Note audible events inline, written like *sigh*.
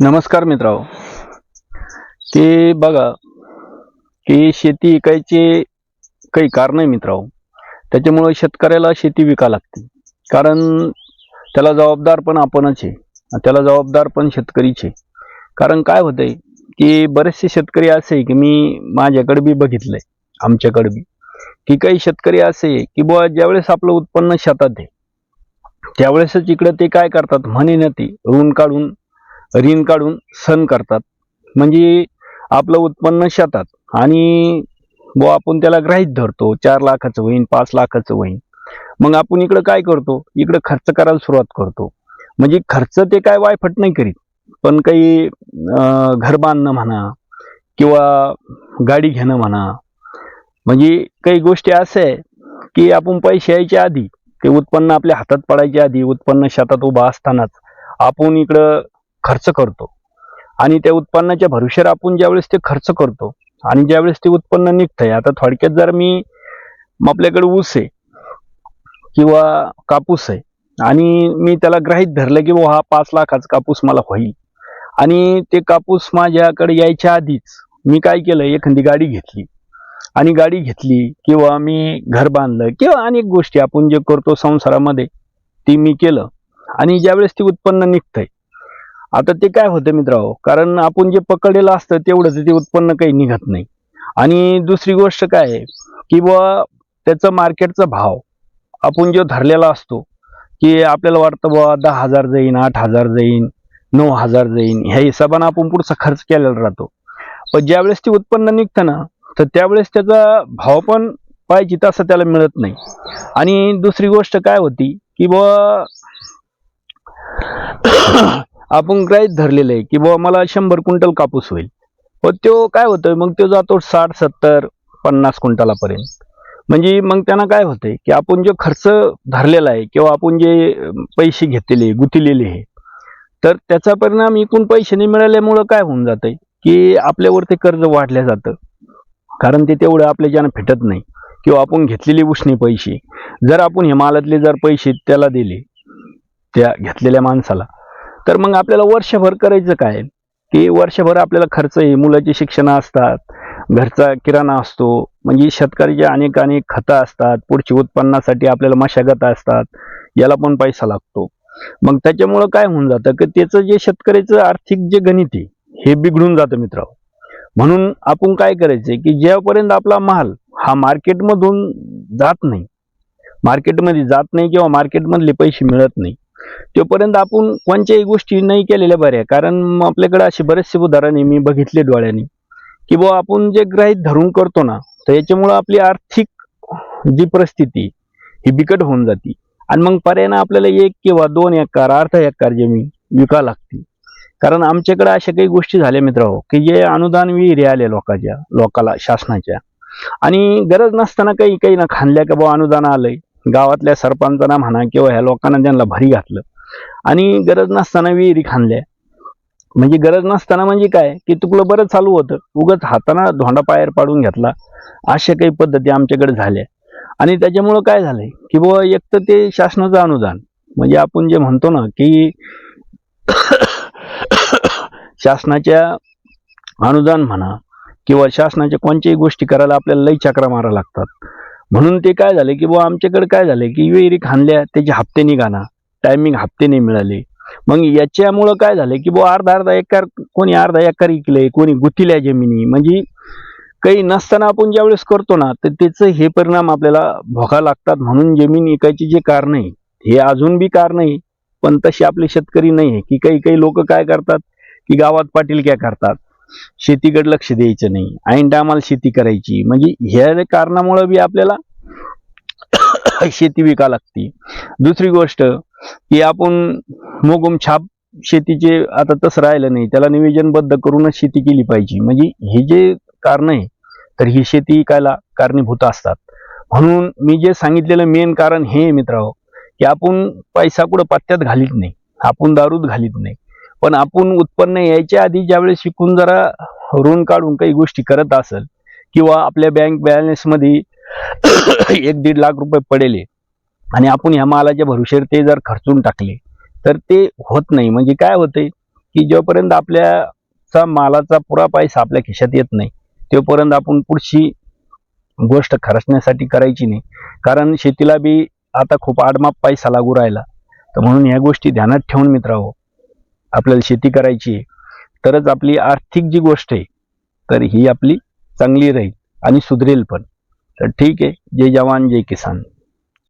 नमस्कार मित्रांनो. की बघा की शेती विकायचे काही कारण आहे मित्रांनो. त्याच्यामुळे शेतकऱ्याला शेती विका लागते. कारण त्याला जबाबदार पण आपणच आहे. त्याला जबाबदार पण शेतकरीचे कारण काय होतंय की बरेचसे शेतकरी असे की मी माझ्याकडे बी बघितलंय आमच्याकडे बी. की काही शेतकरी असे की बुवा ज्यावेळेस आपलं उत्पन्न शेतात आहे त्यावेळेसच इकडं ते काय करतात म्हणे ना ती ऋण काढून ऋण काढून सण करतात. म्हणजे आपलं उत्पन्न शेतात आणि व आपण त्याला ग्राहीत धरतो चार लाखाचं होईन पाच लाखाचं होईन मग आपण इकडं काय करतो? इकडं खर्च करायला सुरुवात करतो. म्हणजे खर्च ते काय वायफट नाही करीत. पण काही घर बांधणं म्हणा किंवा गाडी घेणं म्हणा. म्हणजे काही गोष्टी अशा आहे की आपण पैसे यायच्या आधी ते उत्पन्न आपल्या हातात पडायच्या आधी उत्पन्न शेतात उभा असतानाच आपण इकडं खर्च करतो. आणि त्या उत्पन्नाच्या भविष्यावर आपण ज्यावेळेस ते खर्च करतो आणि ज्यावेळेस ते उत्पन्न निघतंय आता थोडक्यात जर मी आपल्याकडे ऊस आहे किंवा कापूस आहे आणि मी त्याला ग्राहीत धरलं की बुवा हा पाच लाखाचा कापूस मला होईल आणि ते कापूस माझ्याकडे यायच्या आधीच मी काय केलं एखादी गाडी घेतली आणि गाडी घेतली किंवा मी घर बांधलं किंवा अनेक गोष्टी आपण जे करतो संसारामध्ये ती मी केलं आणि ज्यावेळेस ते उत्पन्न निघतंय आता ते काय होतं मित्रांनो? कारण आपण जे पकडलेलं असतं तेवढंच ते उत्पन्न काही निघत नाही. आणि दुसरी गोष्ट काय आहे? की बुवा त्याचा मार्केटचा भाव आपण जो धरलेला असतो की आपल्याला वाटतं बुवा दहा हजार जाईन आठ हजार जाईन नऊ हजार जाईन ह्या हिशोबानं आपण पुढचा खर्च केलेला राहतो. पण ज्यावेळेस ते उत्पन्न निघतं ना तर त्यावेळेस त्याचा भाव पण पाहिजे तसा त्याला मिळत नाही. आणि दुसरी गोष्ट काय होती? की बुवा आपण ग्राहीत धरलेलं आहे की बाबा मला शंभर क्विंटल कापूस होईल. व तो काय होतोय? मग तो जातो साठ सत्तर पन्नास क्विंटलापर्यंत. म्हणजे मग त्यांना काय होतंय की आपण जो खर्च धरलेला आहे किंवा आपण जे पैसे घेतलेले गुंतलेले आहे तर त्याचा परिणाम एकूण पैसे नाही मिळाल्यामुळं काय होऊन जातंय? की आपल्यावरती कर्ज वाढलं जातं. कारण ते तेवढं आपल्याच्यानं फिटत नाही. किंवा आपण घेतलेले उष्णे पैसे. जर आपण हे मालातले जर पैसे त्याला दिले त्या घेतलेल्या माणसाला तर मग आपल्याला वर्षभर करायचं काय? की वर्षभर आपल्याला खर्च आहे मुलाची शिक्षणं असतात घरचा किराणा असतो म्हणजे शेतकऱ्याच्या अनेक अनेक खतं असतात पुढची उत्पन्नासाठी आपल्याला मशागत असतात याला पण पैसा लागतो. मग त्याच्यामुळं काय होऊन जातं की त्याचं जे शेतकऱ्याचं आर्थिक जे गणित आहे हे बिघडून जातं मित्र म्हणून आपण काय करायचं की जेव्हापर्यंत आपला माल हा मार्केटमधून जात नाही मार्केटमध्ये जात नाही किंवा मार्केटमधले पैसे मिळत नाही तोपर्यंत आपण कोणत्याही गोष्टी नाही केलेल्या बऱ्या. कारण मग आपल्याकडे असे बरेचसे उदाहरणे मी बघितले डोळ्याने. की बुवा आपण जे ग्राहीत धरून करतो ना तर याच्यामुळं आपली आर्थिक जी परिस्थिती ही बिकट होऊन जाते. आणि मग पर्यायनं आपल्याला एक किंवा दोन एकर अर्धा एकर जमीन विका लागते. कारण आमच्याकडे अशा काही गोष्टी झाल्या मित्र की जे अनुदान विहिरी आले लोकांच्या लोकाला शासनाच्या. आणि गरज नसताना काही काही ना खांदल्या का बुवा अनुदान आलंय. गावातल्या सरपंचांना म्हणा किंवा ह्या लोकांना त्यांना भरी घातलं. आणि गरज नसताना विहिरी खांदल्या. म्हणजे गरज नसताना म्हणजे काय? की तुकलं बरं चालू होतं. उगच हाताना धोंडा पायर पाडून घेतला. अशा काही पद्धती आमच्याकडे झाल्या. आणि त्याच्यामुळं काय झालंय? की बुवा एक तर ते शासनाचं अनुदान. म्हणजे आपण जे म्हणतो ना की *coughs* शासनाच्या अनुदान म्हणा किंवा शासनाच्या कोणत्याही गोष्टी करायला आपल्याला लई चक्रा मारा लागतात. म्हणून ते काय झालं की बुवा आमच्याकडे काय झालं की विहिरी खांदल्या त्याचे हप्ते निघाना टायमिंग हप्ते नाही मिळाले. मग याच्यामुळं काय झालं की बुवा अर्धा अर्धा एकर कोणी अर्धा एकर इकले कोणी गुतील्या जमिनी. म्हणजे काही नसताना आपण ज्यावेळेस करतो ना तर त्याचं हे परिणाम आपल्याला भोगा लागतात. म्हणून जमीन इकायची जे कारण आहे हे अजून बी कारण आहे पण तसे आपले शेतकरी नाही आहे की काही काही लोक काय करतात की गावात पाटील काय करतात. शेतीकडे लक्ष द्यायचं नाही. ऐन आम्हाला शेती करायची. म्हणजे ह्या कारणामुळं बी आपल्याला *coughs* शेती विका लागते. दुसरी गोष्ट की आपण मोगम छाप शेतीचे आता तसं राहिलं नाही. त्याला नियोजनबद्ध करूनच शेती केली पाहिजे. म्हणजे हे जे कारण आहे तर ही शेती विकायला कारणीभूत असतात. म्हणून मी जे सांगितलेलं मेन कारण हे आहे मित्रांनो की आपण पैसा कुठं पत्त्यात घालीत नाही. आपण दारूत घालीत नाही. पण आपण उत्पन्न यायच्या आधी ज्यावेळेस शिकून जरा ऋण काढून काही गोष्टी करत असेल किंवा आपल्या बँक बॅलन्समध्ये *coughs* एक दीड लाख रुपये पडेले आणि आपण ह्या मालाच्या भरोश्यावर ते जर खर्चून टाकले तर ते होत नाही. म्हणजे काय होतंय की जोपर्यंत आपल्याचा मालाचा पुरा पैसा आपल्या खिशात येत नाही तोपर्यंत आपण पुढची गोष्ट खर्चण्यासाठी करायची नाही. कारण शेतीला बी आता खूप आडमाप पैसा लागू राहिला. तर म्हणून ह्या गोष्टी ध्यानात ठेवून मित्रांनो आपल्याला शेती करायची आहे तरच आपली आर्थिक जी गोष्ट आहे तर ही आपली चांगली राहील आणि सुधरेल पण. तर ठीक आहे जय जवान जय किसान.